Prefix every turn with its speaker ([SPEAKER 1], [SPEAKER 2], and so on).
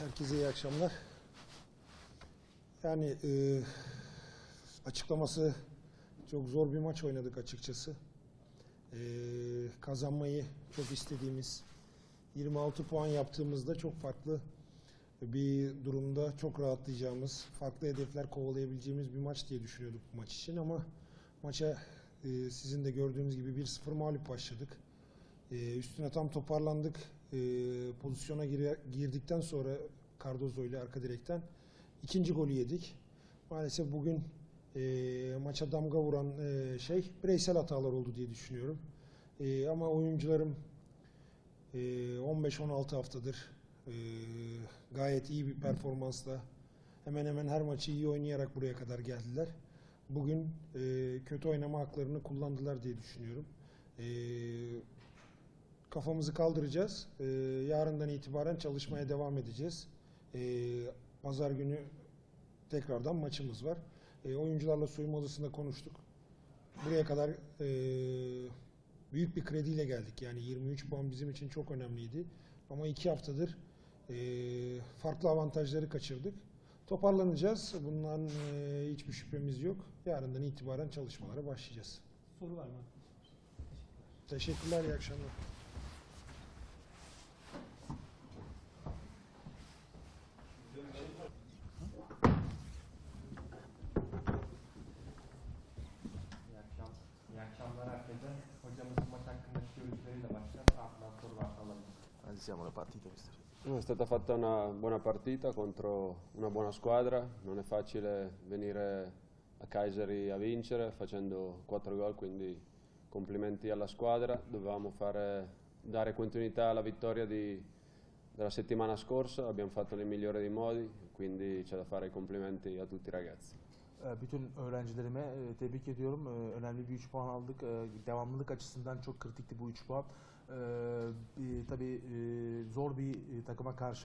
[SPEAKER 1] Herkese iyi akşamlar. Yani e, açıklaması çok zor bir maç oynadık açıkçası. E, kazanmayı çok istediğimiz 26 puan yaptığımızda çok farklı bir durumda çok rahatlayacağımız, farklı hedefler kovalayabileceğimiz bir maç diye düşünüyorduk bu maç için ama maça e, sizin de gördüğünüz gibi 1-0 mağlup başladık. E, üstüne tam toparlandık. E, pozisyona gire- girdikten sonra Cardozo ile arka direkten ikinci golü yedik. Maalesef bugün e, maça damga vuran e, şey bireysel hatalar oldu diye düşünüyorum. E, ama oyuncularım e, 15-16 haftadır e, gayet iyi bir performansla hemen hemen her maçı iyi oynayarak buraya kadar geldiler. Bugün e, kötü oynama haklarını kullandılar diye düşünüyorum. E, kafamızı kaldıracağız. E, yarından itibaren çalışmaya devam edeceğiz. E, Pazar günü tekrardan maçımız var. E, oyuncularla soyunma odasında konuştuk. Buraya kadar e, büyük bir krediyle geldik. Yani 23 puan bizim için çok önemliydi. Ama iki haftadır e, farklı avantajları kaçırdık. Toparlanacağız. Bundan e, hiçbir şüphemiz yok. Yarından itibaren çalışmalara başlayacağız.
[SPEAKER 2] Soru var mı?
[SPEAKER 1] Teşekkürler, iyi akşamlar.
[SPEAKER 3] Herkese. Hocamızın maç hakkındaki görüşleriyle başlar. Ardından soru alabiliriz.
[SPEAKER 4] Analizziamo la partita, mister.
[SPEAKER 5] No, È stata fatta una buona partita contro una buona squadra, non è facile venire a Cagliari a vincere facendo 4 gol, quindi complimenti alla squadra. Dovevamo fare- dare continuità alla vittoria di- della settimana scorsa, abbiamo fatto nel migliore dei modi, quindi c'è da fare i complimenti a tutti i ragazzi.
[SPEAKER 4] Ee, Bütün öğrencilerime e, tebrik ediyorum. Ee, Önemli bir 3 puan aldık. Devamlılık açısından çok kritikti bu 3 puan. Tabii e, zor bir e, takıma karşı